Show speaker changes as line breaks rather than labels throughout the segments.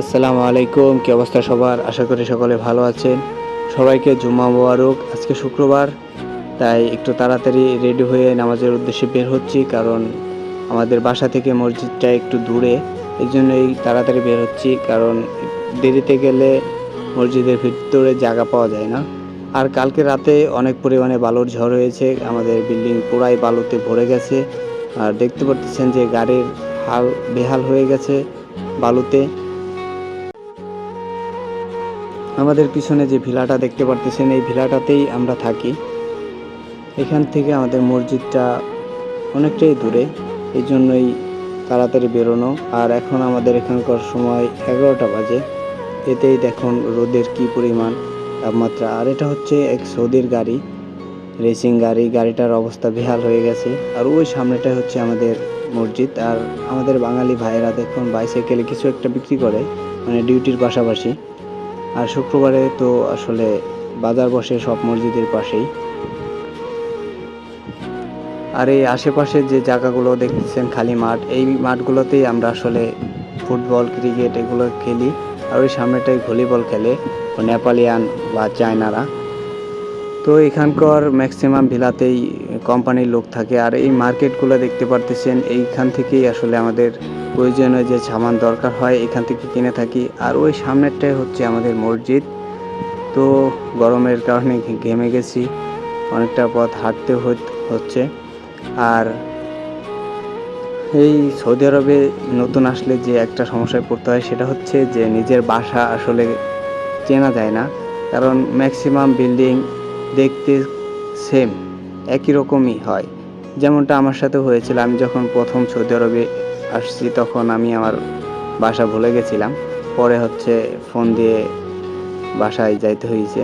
আসসালামু আলাইকুম, কি অবস্থা সবার? আশা করি সকলে ভালো আছেন। সবাইকে জুম্মা মোবারক। আজকে শুক্রবার, তাই একটু তাড়াতাড়ি রেডি হয়ে নামাজের উদ্দেশ্যে বের হচ্ছি, কারণ আমাদের বাসা থেকে মসজিদটা একটু দূরে এই জন্যই তাড়াতাড়ি বের হচ্ছি, কারণ দেরিতে গেলে মসজিদের ভিতরে জায়গা পাওয়া যায় না। আর কালকে রাতে অনেক পরিমাণে বালুর ঝড় হয়েছে, আমাদের বিল্ডিং পুরাই বালুতে ভরে গেছে। আর দেখতে পাচ্ছেন যে গাড়ির হাল বেহাল হয়ে গেছে বালুতে। আমাদের পিছনে যে ভিলাটা দেখতে পারতেছেন, এই ভিলাটাতেই আমরা থাকি। এখান থেকে আমাদের মসজিদটা অনেকটাই দূরে, এই জন্যই তাড়াতাড়ি বেরোনো। আর এখন আমাদের এখানকার সময় এগারোটা বাজে। এতেই দেখুন রোদের কি পরিমাণ, তাপমাত্রা। আর এটা হচ্ছে এক সৌদির গাড়ি, রেসিং গাড়ি। গাড়িটার অবস্থা বেহাল হয়ে গেছে। আর ওই সামনেটাই হচ্ছে আমাদের মসজিদ। আর আমাদের বাঙালি ভাইয়েরা দেখুন বাইসাইকেলে কিছু একটা বিক্রি করে মানে ডিউটির পাশাপাশি। আর শুক্রবারে তো আসলে বাজার বসে সব মসজিদের পাশেই। আর এই আশেপাশে যে জায়গাগুলো দেখতেছেন খালি মাঠ, এই মাঠগুলোতেই আমরা আসলে ফুটবল, ক্রিকেট এগুলো খেলি। আর ওই সামনেটাই ভলিবল খেলে নেপালিয়ান বা চায়নারা। তো এখানকার ম্যাক্সিমাম ভিলাতেই কোম্পানির লোক থাকে। আর এই মার্কেটগুলো দেখতে পারতেছেন, এইখান থেকেই আসলে আমাদের প্রয়োজনীয় যে সামান দরকার হয়, এখান থেকে কিনে থাকি। আর ওই সামনেরটাই হচ্ছে আমাদের মসজিদ। তো গরমের কারণে ঘেমে গেছি। অনেকটা পথ হাঁটতে হচ্ছে। আর এই সৌদি আরবে নতুন আসলে যে একটা সমস্যায় পড়তে হয়, সেটা হচ্ছে যে নিজের বাসা আসলে চেনা যায় না। কারণ ম্যাক্সিমাম বিল্ডিং দেখতে সেম, একই রকমই হয়। যেমনটা আমার সাথে হয়েছিল, আমি যখন প্রথম সৌদি আরবে আসছি, তখন আমি আমার বাসা ভুলে গেছিলাম। পরে হচ্ছে ফোন দিয়ে বাসায় যাইতে হয়েছে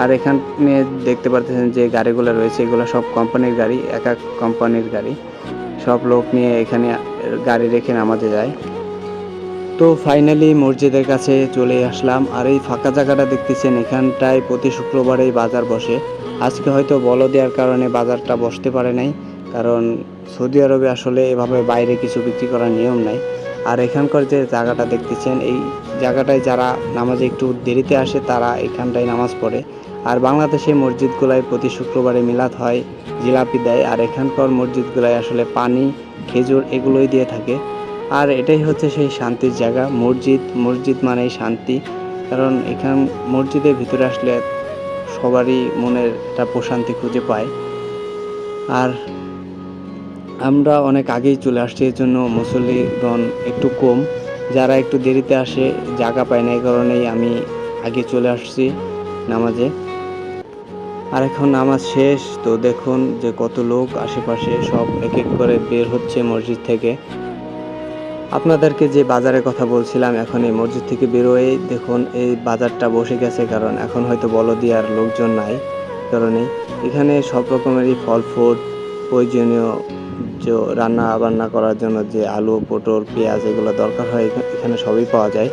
আর এখানে দেখতে পারতেছেন যে গাড়িগুলো রয়েছে, এগুলো সব কোম্পানির গাড়ি, এক এক কোম্পানির গাড়ি। সব লোক নিয়ে এখানে গাড়ি রেখে নামাতে যায়। তো ফাইনালি মসজিদের কাছে চলে আসলাম। আর এই ফাঁকা জায়গাটা দেখতেছেন, এখানটায় প্রতি শুক্রবারেই বাজার বসে। আজকে হয়তো বল দেওয়ার কারণে বাজারটা বসতে পারে নাই। কারণ সৌদি আরবে আসলে এভাবে বাইরে কিছু বিক্রি করার নিয়ম নাই। আর এখানকার যে জায়গাটা দেখতেছেন, এই জায়গাটায় যারা নামাজে একটু দেরিতে আসে, তারা এখানটায় নামাজ পড়ে। আর বাংলাদেশে মসজিদগুলায় প্রতি শুক্রবারে মিলাদ হয়, জিলাপি দেয়। আর এখানকার মসজিদগুলায় আসলে পানি, খেজুর এগুলোই দিয়ে থাকে। আর এটাই হচ্ছে সেই শান্তির জায়গা। মসজিদ মসজিদ মানেই শান্তি। কারণ এখান, মসজিদের ভিতরে আসলে সবারই মনের একটা প্রশান্তি খুঁজে পায়। আর আমরা অনেক আগেই চলে আসছি এর জন্য মুসল্লিগণ একটু কম। যারা একটু দেরিতে আসে, জায়গা পায় না, এই কারণেই আমি আগে চলে আসছি নামাজে। আর এখন নামাজ শেষ, তো দেখুন যে কত লোক আশেপাশে সব এক এক করে বের হচ্ছে মসজিদ থেকে। আপনাদেরকে যে বাজারের কথা বলছিলাম, এখন এই মসজিদ থেকে বেরোয়, দেখুন এই বাজারটা বসে গেছে, কারণ এখন হয়তো বলদিয়ার লোকজন নাই, কারণে এখানে সব রকমেরই ফল ফ্রুট প্রয়োজনীয় যে রান্না বান্না করার জন্য যে আলু, পটল, পেঁয়াজ এগুলো দরকার হয়, এখানে সবই পাওয়া যায়।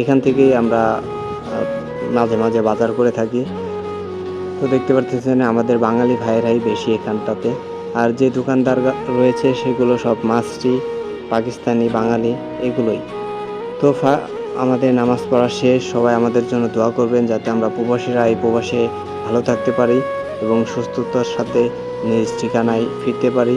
এখান থেকেই আমরা মাঝে মাঝে বাজার করে থাকি। তো দেখতে পাচ্ছেন আমাদের বাঙালি ভাইয়েরাই বেশি এখানটাতে। আর যে দোকানদার রয়েছে সেগুলো সব মাছটি পাকিস্তানি, বাঙালি, এগুলোই। তো আমাদের নামাজ পড়া শেষ। সবাই আমাদের জন্য দোয়া করবেন যাতে আমরা প্রবাসীরা এই প্রবাসে ভালো থাকতে পারি এবং সুস্থতার সাথে নিজ ঠিকানায় ফিরতে পারি।